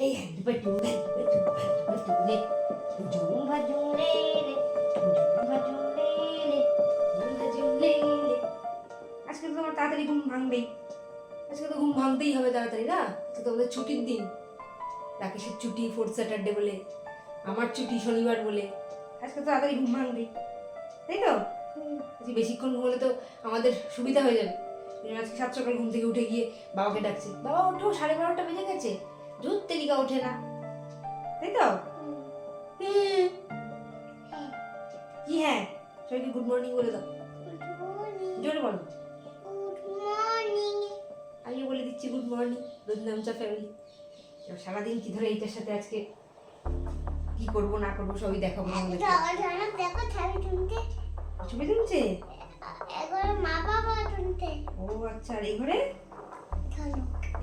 আজকে তো তোমার তাড়াতাড়ি ঘুম ভাঙবেই। আজকে তো ঘুম ভাঙতেই হবে তাড়াতাড়ি, না? আজকে তোমাদের ছুটির দিন। রাকেশের ছুটি ফোর্থ স্যাটারডে বলে, আমার ছুটি, শনিবার বলে। আজকে তো তাড়াতাড়ি ঘুম ভাঙবে তাই তো? বেশিক্ষণ ঘুমলে তো আমাদের সুবিধা হয়ে যাবে। আজকে সাত সকাল ঘুম থেকে উঠে গিয়ে বাবাকে ডাকছে, বাবা, ওঠো, সাড়ে বারোটা বেজে গেছে। জোর তেলিকা ওঠে না। তাই তো। কি হ্যাঁ? সবাইকে গুড মর্নিং বলে দাও। জোরে বলো। আমিও বলে দিচ্ছি গুড মর্নিং রোজনামচা ফ্যামিলি সারাদিন কি ধরে এইটার সাথে আজকে কি করব না করব সবই দেখাবো ছবি তুলছে? ও আচ্ছা এই ঘরে?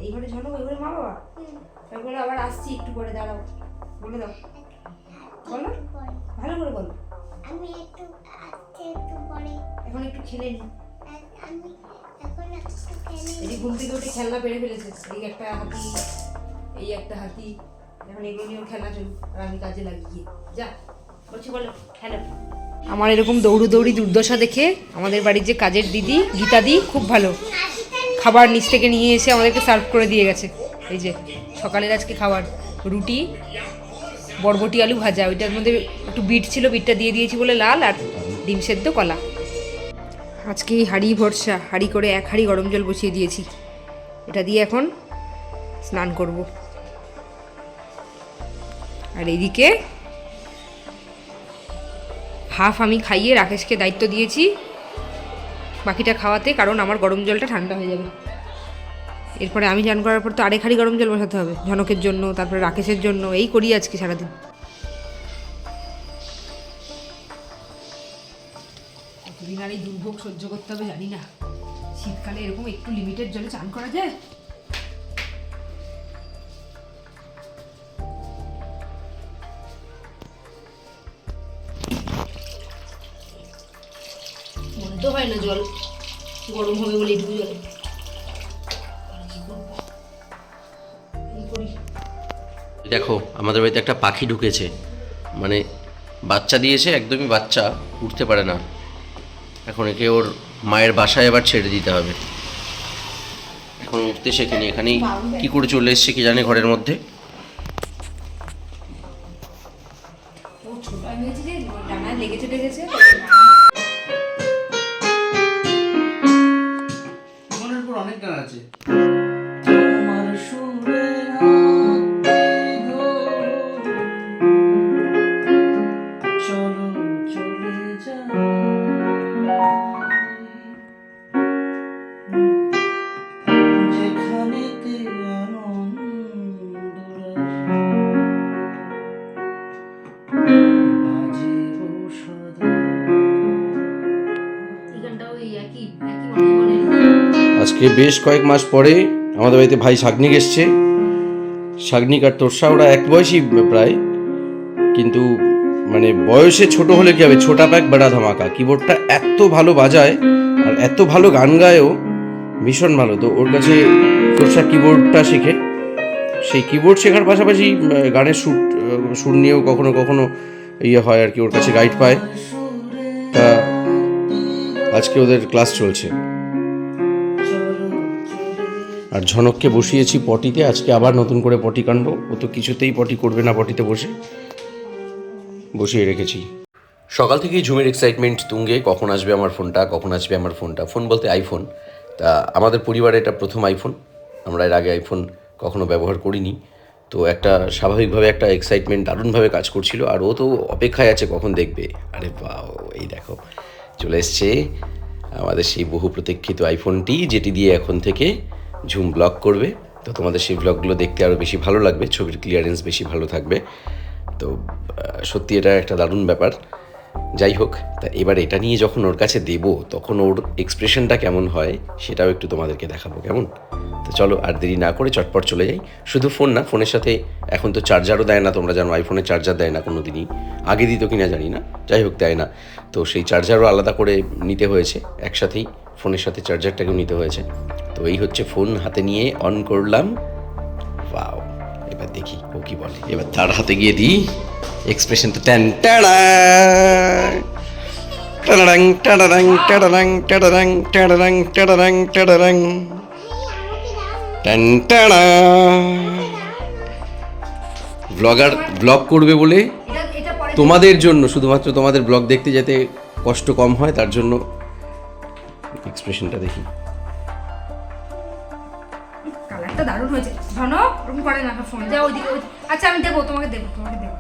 এই ঘরে ঝনক ওই ঘরে মা বাবা? তারপরে আবার আসছি একটু পরে দাঁড়াও বলে দাও। বলো। ভালো করে বলো। আমি একটু একটু পরে। এখন একটু খেলে নি। আমি এখন একটু খেলে এই যে ঘুম থেকে উঠে খেলনা পেরে ফেলেছে। এই একটা হাতি এই একটা হাতি। এখন এগুলো নিয়েও খেলনা চলুক আর আমি কাজে লাগিয়ে। যা বলছি বলো খেলো। আমার এরকম দৌড়ু দৌড়ি দুর্দশা দেখে আমাদের বাড়ির যে কাজের দিদি গীতাদি খুব ভালো। খাবার নিচ থেকে নিয়ে এসে আমাদেরকে সার্ভ করে দিয়ে গেছে। এই যে, সকালের আজকে খাবার। রুটি, বরবটি আলু ভাজা। ওইটার মধ্যে একটু বিট ছিল, বিটটা দিয়ে দিয়েছি বলে লাল আর ডিম সেদ্ধ কলা। আজকে এই হাঁড়ি ভরসা, হাঁড়ি করে এক হাঁড়ি গরম জল বসিয়ে দিয়েছি। এটা দিয়ে এখন স্নান করব। আর এদিকে হাফ আমি খাইয়ে রাকেশকে দায়িত্ব দিয়েছি। বাকিটা খাওয়াতে, কারণ আমার গরম জলটা ঠান্ডা হয়ে যাবে। এরপরে আমি চান করার পর তো আরেক হাঁড়ি গরম জল বসাতে হবে ঝনকের জন্য, তারপরে রাকেশের জন্য, এই করি আজকে সারাদিন। কতদিন আর এই দুর্ভোগ সহ্য করতে হবে, জানি না। শীতকালে এরকম একটু লিমিটেড জলে চান করা যায়? মনে তো হয় না জল। গরম হবে বলে জলে দেখো আমাদের বাড়িতে একটা পাখি ঢুকেছে। মানে বাচ্চা দিয়েছে একদমই বাচ্চা উঠতে পারে না। এখন একে ওর মায়ের বাসায় আবার ছেড়ে দিতে হবে। এখন উঠতে শেখেনি এখানেই কি করে চলে এসছে কি জানে ঘরের মধ্যে। ছোট লেগেছে বেশ কয়েক মাস পরে আমাদের বাড়িতে ভাই শাগনিক এসছে। শাগনিক আর তোরসা, ওরা এক বয়সী প্রায়, কিন্তু মানে বয়সে ছোট হলে কি হবে? ছোটা প্যাক বেড়া ধামাকা। কিবোর্ডটা এত ভালো বাজায় আর এত ভালো গান গায়ও, ভীষণ ভালো। তো ওর কাছে তোরসা কিবোর্ডটা শেখে। সেই কিবোর্ড শেখার পাশাপাশি গানের সুর সুর নিয়েও কখনো কখনো ইয়ে হয় আর কি, ওর কাছে গাইড পায়। তা আজকে ওদের ক্লাস চলছে। আর ঝনককে বসিয়েছি পটিতে। আজকে আবার নতুন করে পটি কাণ্ড। ও তো কিছুতেই পটি করবে না পটিতে বসে। বসিয়ে রেখেছি। সকাল থেকেই ঝুমের এক্সাইটমেন্ট তুঙ্গে। কখন আসবে আমার ফোনটা? কখন আসবে আমার ফোনটা? ফোন বলতে আইফোন তা আমাদের পরিবারে এটা প্রথম আইফোন আমরা এর আগে আইফোন কখনো ব্যবহার করিনি। তো একটা স্বাভাবিকভাবে একটা এক্সাইটমেন্ট দারুণভাবে কাজ করছিল। আর ও তো অপেক্ষায় আছে কখন দেখবে। আরে বাও, এই দেখো। চলে এসছে আমাদের সেই বহু প্রতীক্ষিত আইফোনটি যেটি দিয়ে এখন থেকে ঝুম ব্লগ করবে। তো তোমাদের সেই ব্লগগুলো দেখতে আরও বেশি ভালো লাগবে, ছবির ক্লিয়ারেন্স বেশি ভালো থাকবে। তো সত্যি এটা একটা দারুণ ব্যাপার। যাই হোক, তা এবার এটা নিয়ে যখন ওর কাছে দেব, তখন ওর এক্সপ্রেশনটা কেমন হয়, সেটাও একটু তোমাদেরকে দেখাবো, কেমন? তো চলো, আর দেরি না করে চটপট চলে যাই। শুধু ফোন না ফোনের সাথে এখন তো চার্জারও দেয় না, তোমরা জানো আইফোনে চার্জার দেয় না কোনো দিনই আগে দিত কিনা জানি না, যাই হোক দেয় না। তো সেই চার্জারও আলাদা করে নিতে হয়েছে, একসাথেই। ফোনের সাথে চার্জারটাকেও নিতে হয়েছে। তো এই হচ্ছে ফোন হাতে নিয়ে অন করলাম। বাও এবার দেখি ও কি বলে। এবার তার হাতে গিয়ে দিই এক্সপ্রেশনটা ট্যান টাড়া। টাড়াং টাড়াং টাড়াং টাড়াং টাড়াং টাড়াং টাড়াং ট্যান টাড়া। ব্লগার ব্লগ করবে বলে তোমাদের জন্য শুধুমাত্র তোমাদের ব্লগ দেখতে যাতে কষ্ট কম হয় তার জন্য এক্সপ্রেশনটা দেখি। কালারটা দারুণ হয়েছে। ধনো ওরকম করে না ওইদিকে ওই- আচ্ছা আমি দেবো তোমাকে দেবো তোমাকে দেবো।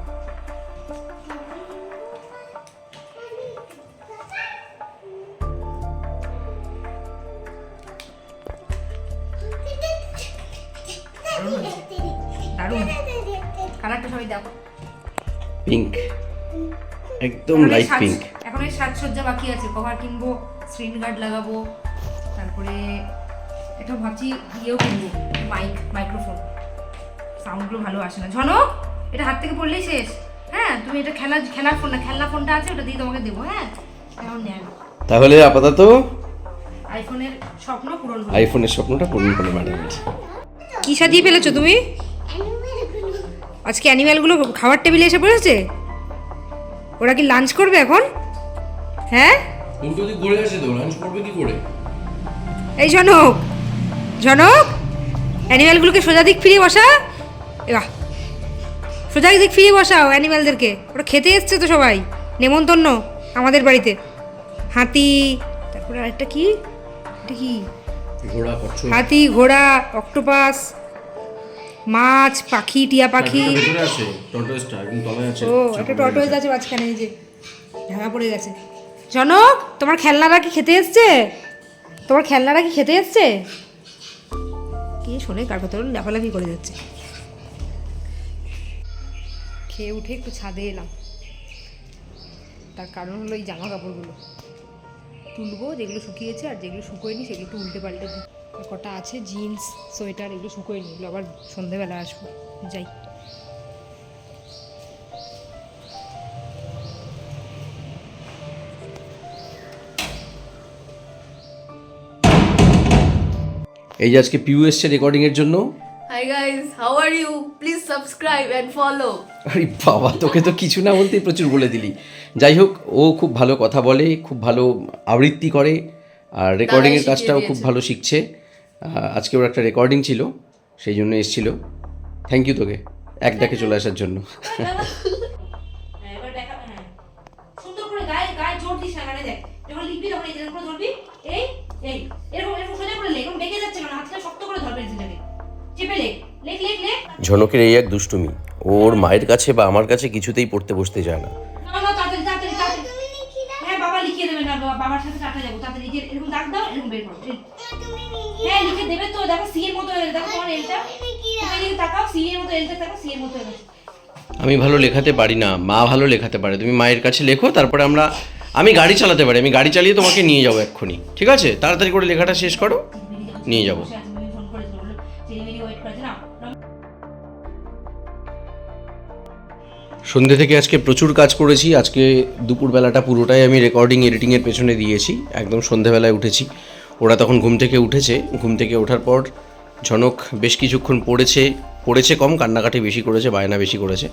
কালারটা সবাই দেখো পিঙ্ক একদম লাইট পিঙ্ক এখন এই সাজসজ্জা বাকি আছে কভার কিনবো। স্ক্রিন গার্ড লাগাবো তারপরে এটা ভাবছি ইয়েও কিনবো মাইক মাইক্রোফোন সাউন্ডগুলো ভালো আসে না। ঝনক এটা হাত থেকে পড়লেই শেষ। হ্যাঁ তুমি এটা খেলা খেলার ফোন না খেলনা ফোনটা আছে ওটা দিয়ে তোমাকে দেবো হ্যাঁ? এখন নেন। তাহলে আপাতত আইফোনের স্বপ্ন পূরণ হলো। আইফোনের স্বপ্নটা পূরণ হলো ম্যাডামের কি সাজিয়ে ফেলেছো তুমি? আজকে অ্যানিম্যালগুলো খাবার টেবিলে এসে পড়েছে? ওরা কি লাঞ্চ করবে এখন? হ্যাঁ? উল্টো দিক ঘুরে আসে তো লাঞ্চ করবে কি করে? এই ঝনক ঝনক অ্যানিম্যালগুলোকে সোজা দিক ফিরিয়ে বসা। এবা সোজা দিক ফিরিয়ে বসাও অ্যানিম্যালদেরকে ওরা খেতে এসছে তো সবাই নেমন্তন্ন আমাদের বাড়িতে। হাতি তারপরে আরেকটা কি? এটা কি? ঘোড়া হাতি ঘোড়া অক্টোপাস মাছ পাখি টিয়া পাখি। ও একটা টর্টোইজ আছে মাঝখানে এই যে ঢাকা পড়ে গেছে। জনক, তোমার খেলনারা কি খেতে এসছে? তোমার খেলনারা কি খেতে এসছে? কি শোনে, কার ভেতর লাফালাফি করে যাচ্ছে। খেয়ে উঠে একটু ছাদে এলাম। তার কারণ হলো এই জামা কাপড়গুলো। তুলবো, যেগুলো শুকিয়েছে আর যেগুলো শুকোয়নি, সেগুলো একটু উল্টে পাল্টে কটা আছে, জিন্স, সোয়েটার, এগুলো শুকোয়নি, এগুলো আবার সন্ধেবেলা আসব। যাই। এই যে আজকে পিউ এসছে রেকর্ডিং এর জন্য। Hi guys, how are you? Please subscribe and follow. আরে বাবা তোকে তো কিছু না বলতেই প্রচুর বলে দিলি। যাই হোক ও খুব ভালো কথা বলে খুব ভালো আবৃত্তি করে আর রেকর্ডিংয়ের শিখিয়ে কাজটাও খুব ভালো শিখছে। আজকে ওর একটা রেকর্ডিং ছিল সেই জন্য এসেছিল। থ্যাংক ইউ তোকে এক ডাকে চলে আসার জন্য। ঝনকের এই এক দুষ্টুমি ওর মায়ের কাছে বা আমার কাছে কিছুতেই পড়তে বসতে যায় না। না না তাড়াতাড়ি তাড়াতাড়ি তাড়াতাড়ি। হ্যাঁ বাবা লিখিয়ে দেবে না বাবা- বাবার সাথে টাটা যাব। তাড়াতাড়ি এই এরকম দাগ দাও এরকম বের করো হ্যাঁ লিখে দেবে তো দেখো সি এর মতো হয়ে দেখো তোমার এলটা তুমি তাকাও সি এর মতো এলটা তাকাও সি এর মতো হয়ে আমি ভালো লেখাতে পারি না মা ভালো লেখাতে পারে। তুমি মায়ের কাছে লেখো তারপরে আমরা আমি গাড়ি চালাতে পারি আমি গাড়ি চালিয়ে তোমাকে নিয়ে যাব এক্ষুনি ঠিক আছে? তাড়াতাড়ি করে লেখাটা শেষ করো নিয়ে যাব। সন্ধ্যে থেকে আজকে প্রচুর কাজ করেছি। আজকে দুপুরবেলাটা পুরোটাই আমি রেকর্ডিং এডিটিংয়ের পেছনে দিয়েছি। একদম সন্ধ্যেবেলায় উঠেছি। ওরা তখন ঘুম থেকে উঠেছে। ঘুম থেকে ওঠার পর ঝনক বেশ কিছুক্ষণ পড়েছে পড়েছে কম, কান্নাকাটি বেশি করেছে, বায়না বেশি করেছে।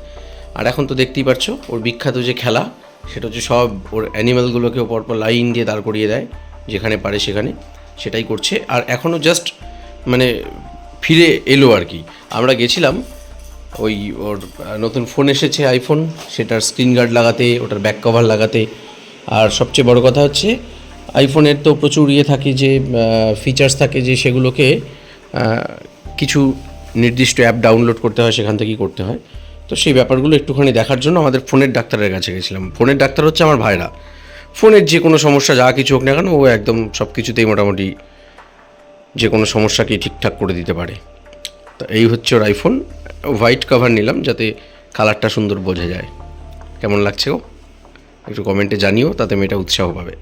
আর এখন তো দেখতেই পাচ্ছ ওর বিখ্যাত যে খেলা, সেটা হচ্ছে সব ওর অ্যানিমালগুলোকে ও পরপর লাইন দিয়ে দাঁড় করিয়ে দেয়, যেখানে পারে সেখানে। সেটাই করছে। আর এখনও জাস্ট মানে ফিরে এলো আর কি। আমরা গেছিলাম ওই ওর নতুন ফোন এসেছে আইফোন সেটার স্ক্রিন গার্ড লাগাতে, ওটার ব্যাক কভার লাগাতে। আর সবচেয়ে বড় কথা হচ্ছে আইফোনের তো প্রচুর ইয়ে থাকে যে ফিচার্স থাকে যে, সেগুলোকে কিছু নির্দিষ্ট অ্যাপ ডাউনলোড করতে হয়, সেখান থেকেই করতে হয়। তো সেই ব্যাপারগুলো একটুখানি দেখার জন্য আমাদের ফোনের ডাক্তারের কাছে গেছিলাম। ফোনের ডাক্তার হচ্ছে আমার ভাইরা। ফোনের যে কোনো সমস্যা, যা কিছু হোক না কেন, ও একদম সব কিছুতেই মোটামুটি যে কোনো সমস্যাকেই ঠিকঠাক করে দিতে পারে। তো এই হচ্ছে ওর আইফোন হোয়াইট কভার নিলাম যাতে কালারটা সুন্দর বোঝা যায়। কেমন লাগছে গো? একটু কমেন্টে জানিও তাতে মেয়েটা উৎসাহ পাবে।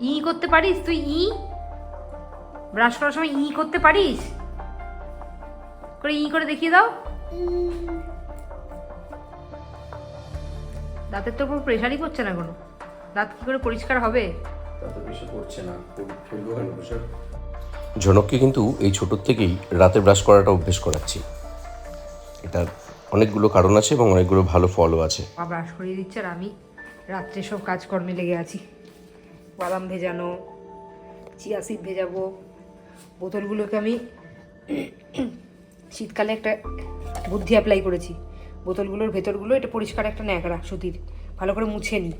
ই করতে পারিস তুই? ই? ব্রাশ করার সময় ই করতে পারিস? করে ই করে দেখিয়ে দাও। দাঁতের তো পুরো প্রেশারই করছে না কোনো। দাঁত কী করে পরিষ্কার হবে? তাতে না। ফেলব ঝনককে কিন্তু এই ছোটোর থেকেই রাতে ব্রাশ করাটা অভ্যেস করাচ্ছি। এটার অনেকগুলো কারণ আছে এবং অনেকগুলো ভালো ফলও আছে। ব্রাশ করিয়ে দিচ্ছে আর আমি রাত্রে সব কাজকর্মে লেগে আছি। বাদাম ভেজানো চিয়া সিড ভেজাবো। বোতলগুলোকে আমি শীতকালে একটা বুদ্ধি অ্যাপ্লাই করেছি। বোতলগুলোর ভেতরগুলো, এটা পরিষ্কার একটা ন্যাকড়া সুতির। ভালো করে মুছে নিই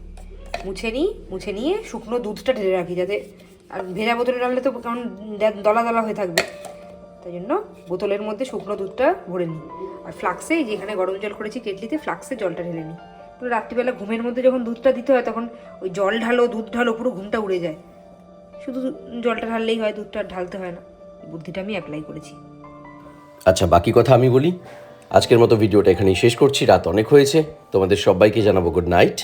মুছে নিই মুছে নিয়ে শুকনো দুধটা ঢেলে রাখি যাতে, আর ভেজা বোতলে ডাললে তো কেমন দলা দলা হয়ে থাকবে। তাই জন্য বোতলের মধ্যে শুকনো দুধটা ভরে নিই আর ফ্লাক্সে যেখানে গরম জল করেছি কেটলিতে, ফ্লাক্সে জলটা ঢেলে নিই পুরো রাত্রিবেলা ঘুমের মধ্যে যখন দুধটা দিতে হয়, তখন ওই জল ঢালো, দুধ ঢালো, পুরো ঘুমটা উড়ে যায়। শুধু জলটা ঢাললেই হয়, দুধটা ঢালতে হয় না। বুদ্ধিটা আমি অ্যাপ্লাই করেছি। আচ্ছা বাকি কথা আমি বলি? আজকের মতো ভিডিওটা এখানেই শেষ করছি। রাত অনেক হয়েছে। তোমাদের সবাইকে জানাব গুড নাইট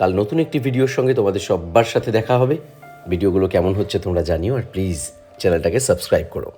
কাল নতুন একটি ভিডিওর সঙ্গে তোমাদের সব্বার সাথে দেখা হবে। ভিডিওগুলো কেমন হচ্ছে তোমরা জানিও, আর প্লিজ চ্যানেলটাকে সাবস্ক্রাইব করো।